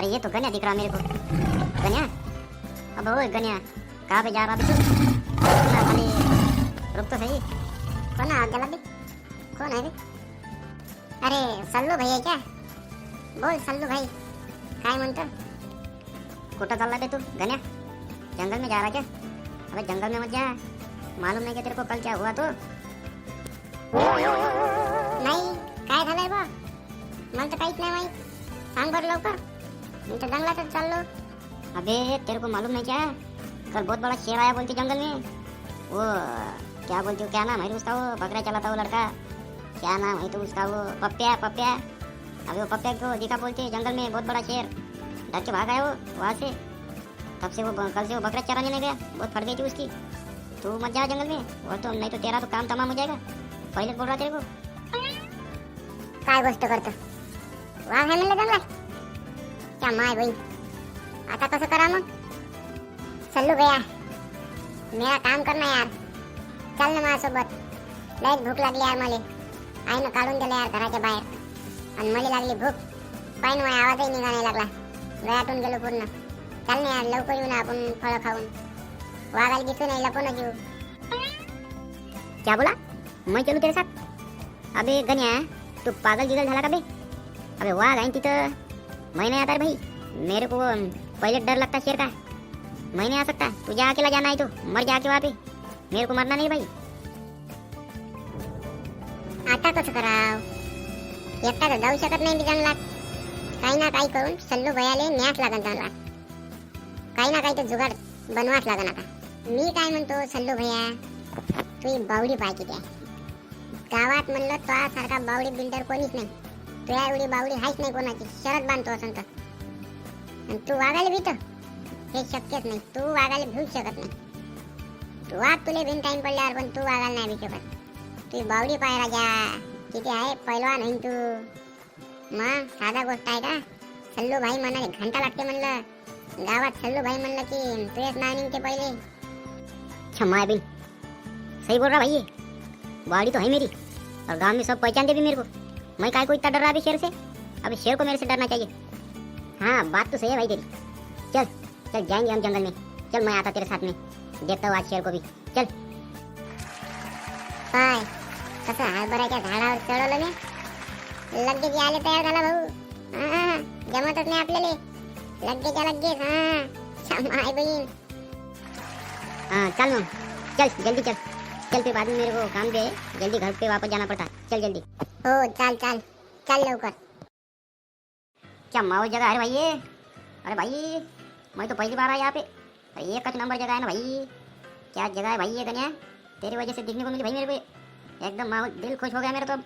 अरे ये तो गन्या दिख रहा मेरे को। गन्या? अब ओए गन्या, कहाँ पे जा रहा तू ना खाली रुक तो सही। कौन आ गया बे कौन है अरे, सल्लू भैया क्या? बोल सल्लू भाई काय म्हणतो कुठं चालला बे तू, गन्या। जंगल में जा रहा क्या? अबे जंगल में मत जा। मालूम नहीं कि तेरे को कल क्या हुआ तो। नहीं काय झालंय बा मला तर काहीच नाही माहित सांग बरं लवकर मी तर जंगलातच चाललो अबे, तेरे को मालूम नहीं क्या? कल बहुत बड़ा शेर आया बोलती जंगल में। वो, क्या बोलती हो, क्या नाम है उसका वो? बकरा चलाता वो लड़का। क्या नाम है तो उसका वो? पप्पिया पप्पिया अबे, वो पप्पिया को दिखा बोलते जंगल में बहुत बड़ा शेर। डर के भाग आया वो, वहाँ से। तब से वो कल से वो बकरा चराने नहीं गया, बहुत फट गई थी उसकी। तू मत जा जंगल में, वो तो नहीं तो तेरा तो काम तमाम हो जाएगा। पहले बोल रहा तेरे को। काय गोष्ट करतो? वाघ आहे म्हणलं जंगलात क्या माय बहीण. आता कसं करा मग? सल्लू भैया मेरा काम करना यार. चल ना माझ्यासोबत. लयच भूक लागली यार मला. आईनं काढून दिलं यार घराच्या बाहेर. आणि मला लागली भूक. पाय ना आवाजही निघायला लागला. गळ्यातून गेलो पूर्ण. चल ना यार लवकर येऊ ना आपण फळं खाऊन. वागायला दिसू नाही लपून घेऊ क्या बोला? मैं चलू तेरे साथ. अबे गण्या तू पागल जिगल झाला का बे? अबे वाघ आहे तिथं. मैं नहीं आता भाई मेरे को पहले डर लगता शेर का। मैं नहीं आ सकता तुझे अकेला जाना है तो मर जा के वहाँ पे मेरे को मरना नहीं भाई। आता कसं कराव एकटा तर जाऊ शकत नाही मी जंगलात काही ना काही करून सल्लू भयाले न्यास लागन जंगलात काही ना काही तर जुगाड बनवाच लागन आता। मी काय म्हणतो सल्लू भैया तुझी बावडी पाहिजे त्या। गावात म्हणलं तो सारखा बावडी बिल्डर कोणीच नाही। तुझ्या एवढी बावडी हायच नाही कोणाची. शरद बांधतो असं तर. आणि तू वागायला भीत हे शक्यच नाही. तू वागायला भिवूच शकत नाही. तू वाघ तुले बिन टाईम पडल्यावर पण तू वागायला नाही भी शकत. तू बावडी पाय राजा किती आहे? पैलवान आहे तू. मग साधा गोष्ट आहे का? सल्लू भाई म्हणाले घंटा लागते म्हणलं. गावात सल्लू भाई म्हणलं की तुझेच नाव निघते पहिले. क्षमा बिन. सही बोल रहा भाई ये तो है मेरी. और गांव में सब पहचानते भी मेरे को. मैं काय को इतना डर रहा अभी शेर से? अभी शेर को मेरे से डरना चाहिए। हाँ बात तो सही है भाई तेरी चल चल जाएँगे हम जंगल में। चल मैं आता तेरे साथ में। देखता हूँ आज शेर को भी। चल। काय? कसं हरभऱ्याच्या झाडावर चढवलं मी लगेच यायला तयार झाला भाऊ हा, जमतच नाही आपल्याला लगेचच्या लगेच हा आहे बहीण हाँ चल मम। चल जल्दी चल। चल फिर बाद में मेरे को काम है जल्दी घर पे वापस जाना पड़ता। चल जल्दी। हो चाल चाल. चाल लवकर. क्या माओ जगह है भाई ये? अरे भाई मैं तो पहली बार आया यहाँ पे। अरे एक नंबर जगह है ना भाई। क्या जगह है भाई ये गन्या तेरी वजह से दिखने को मिली भाई मेरे को एकदम माओ दिल खुश हो गया मेरा तो अब।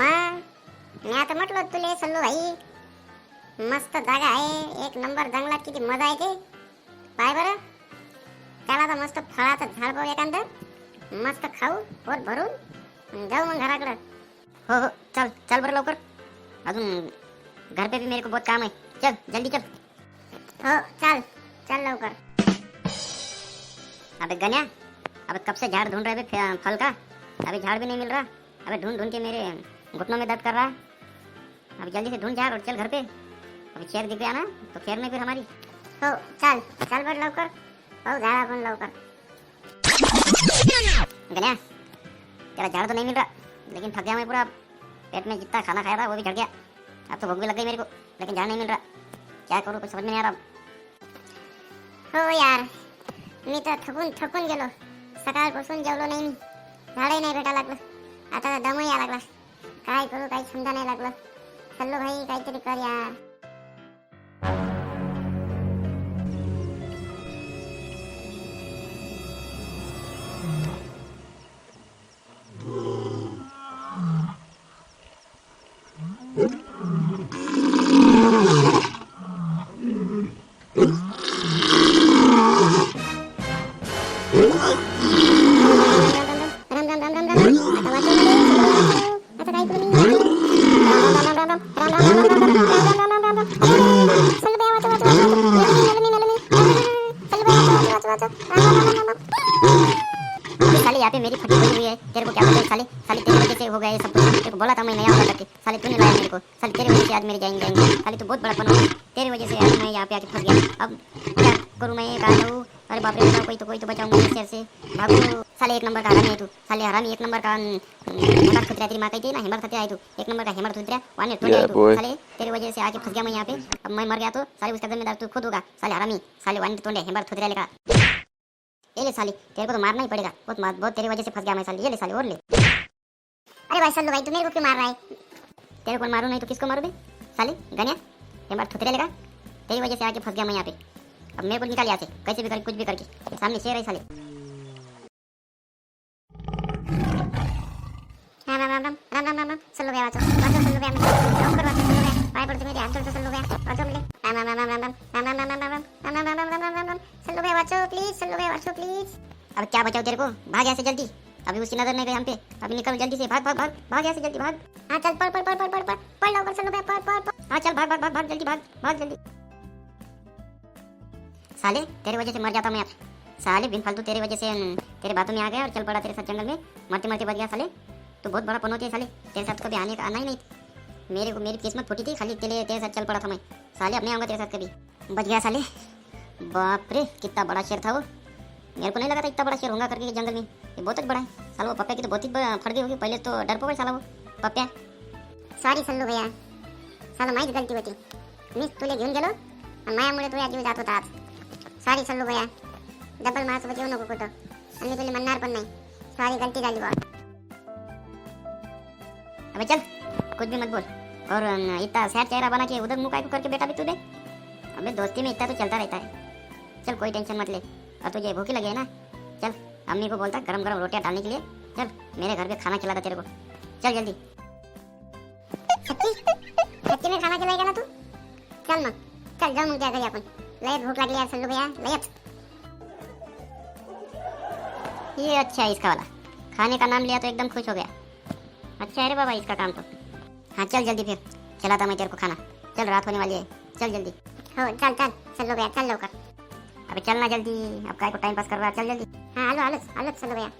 मग मी आता म्हटलं तुले सल्लू भाई। मस्त जागा आहे एक नंबर जंगलात किती मजा येते पाय बरं। त्याला आता मस्त फळाचं झाड पाहू एखादं मस्त खाऊ पोट भरून। जाऊ मग घराकडं. हो हो, चल चल बरं लवकर. अजून घर पे भी मेरे को बहुत काम है चल, जल्दी चल. हो, चाल, चल लवकर. अबे गन्या अबे कब से झाड़ ढूंढ रहे फे- फल का? अभी झाड़ भी नहीं मिल रहा. अबे ढूंढ ढूंढ के मेरे घुटनों में दर्द कर रहा है. अभी जल्दी से ढूंढ झाड़ और चल घर पे. अभी शेर दिख गया ना तो खेर में फिर हमारी. हो, चाल चाल बरं लवकर. हो, झाडा पण लवकर. गन्या तेरा झाड़ तो नहीं मिल रहा, लेकिन थक गया मैं पूरा. पेट में जितना खाना खाया था वो भी झड़ गया। अब तो भूख भी लग गई मेरे को लेकिन झाड़ नहीं मिल रहा। क्या करूँ कुछ समझ में नहीं आ रहा। हो यार मी तर थकून थकून गेलो। सकाळपासून जेवलो नाही मी झाडही नाही भेटा लागलं आता दमही या लागला काय करू काही समजा नाही लागलं सल्लू भाई काहीतरी कर यार। Sali ya, ben meri ये सब तेरे को बोला था मैं नया वाला करके साले तूने लाया मेरे को साले तेरी वजह से आज मेरे जाएँगे जाएँगे खाली तो बहुत बड़ा पना तेरी वजह से आज मैं यहाँ पे आके फंस गया अब क्या करूँ मैं कहाँ जाऊँ अरे बाप रे बचाओ कोई तो कोई तो बचाऊँगा इस शहर से भागो साले एक नंबर का हरामी है तू साले हरामी एक नंबर का हेमर खतरा तेरी माँ कहती है ना हेमर खतरा है तू एक नंबर का हेमर खतरा वाने तो Yeah, तू साले तेरी वजह से आके फंस गया मैं यहाँ पे अब मैं मर गया तो साले उसका जिम्मेदार तू खुद होगा साले हरामी साले वाने तोंडे हेमर खतरा लेगा ये ले साले तेरे को तो मारना ही पड़ेगा बहुत बहुत तेरी वजह से फंस गया मैं साले ये ले साले और ले अरे भाई सल्लू भाई तू मेरे को क्यों मार रहा है तेरे को मारू नहीं तो किसको मारू बे साले गनिया हेमर खतरा लेगा तेरी वजह से आके फंस गया मैं यहाँ पे अब मेरे को निकाल यहाँ से कैसे भी कर कुछ भी करके सामने शेर है साले राम राम राम राम राम राम राम सल्लू वाचो सल्लू वाचो सल्लू भैया पाए पड़ते मेरे सल्लू वाचो मिले राम राम राम राम राम राम राम राम राम राम राम राम राम राम राम राम सल्लू वाचो प्लीज़ सल्लू वाचो प्लीज़ अब क्या बचाओ तेरे को भाग यहाँ से जल्दी अभी उसकी नज़र नहीं गई हम पे। अभी निकल, जल्दी से भाग भाग भाग। भाग यहाँ से, जल्दी भाग। हाँ चल, पढ़ पढ़ पढ़ पढ़ पढ़ पढ़। पढ़ लो सल्लू भैया पढ़ पढ़ हाँ चल, भाग भाग भाग भाग, जल्दी भाग भाग, जल्दी। साले, तेरी वजह से मर जाता मैं अब। साले बिन फालतू तेरी वजह से तेरे बातों में आ गया और चल पड़ा तेरे साथ जंगल में। मरते मरते बच गया साले। तो बहुत बड़ा पनौती है साले। तेरे साथ कभी आने का आना ही नहीं मेरे को, मेरी किस्मत फूटी थी, खाली तेरे तेरे साथ चल पड़ा था मैं। साले, अब नहीं आऊँगा तेरे साथ कभी। बच गया साले। बाप रे, कितना बड़ा शेर था वो। मेरे को नहीं लगा था इतना बड़ा शेर होगा करके जंगल में। ये बहुत बड़ा है। साला पप्पा की तो बहुत ही फट गई होगी पहले तो डर पो साला पप्पा सॉरी सल्लू भैया। साला माहीत गलती होती। मीच तुले घेऊन गेलो? आणि मायामुळे तुझ्या जीव जात होता आज। सॉरी सल्लू भैया। डबल माझ्यासोबत येऊ नको कुठं आणि मी तुला म्हणणार पण नाही। सॉरी गलती झाली बा अबे चल, कुछ भी मत बोल। और इतना सैड चेहरा बना के उधर मुँह काय को करके बैठा भी तूने अबे दोस्ती में इतना तो चलता रहता है। चल, कोई टेंशन मत ले। और तुझे भूखी लगे ना। चल। अम्मी को बोलता गरम गरम रोटियाँ डालने के लिए। चल मेरे घर पे खाना खिलाता तेरे को। चल जल्दी। सच्ची? सच्ची में खाना खिलाएगा ना तू? चल मग चल मग त्या घरी आपण लयच भूक लागली यार सल्लू भैया। लयच ये अच्छा है इसका वाला। खाने का नाम लिया तो एकदम खुश हो गया। अच्छा है रे बाबा इसका काम तो। हाँ चल जल्दी फिर। चलाता मैं तेरे को खाना। चल रात होने वाली है। चल जल्दी। हो चल चल। सल्लू भैया चल लवकर अबे चलना जल्दी। अब काय को टाइम पास कर रहा है? चल जल्दी। ஹலோ ஹலோ ஹலோ சொல்லுவேன்